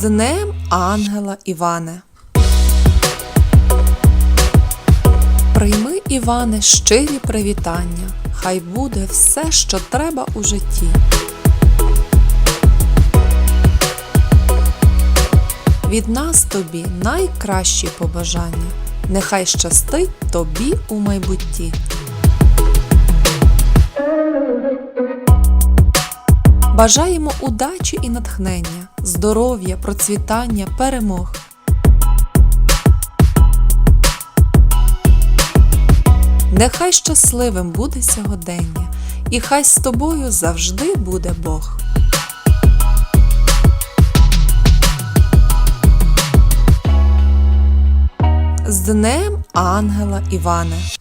Днем Ангела Іване. Прийми, Іване, щирі привітання. Хай буде все, що треба у житті. Від нас тобі найкращі побажання. Нехай щастить тобі у майбутті. Бажаємо удачі і натхнення, здоров'я, процвітання, перемог. Нехай щасливим буде сьогодення, і хай з тобою завжди буде Бог. З Днем Ангела Іване!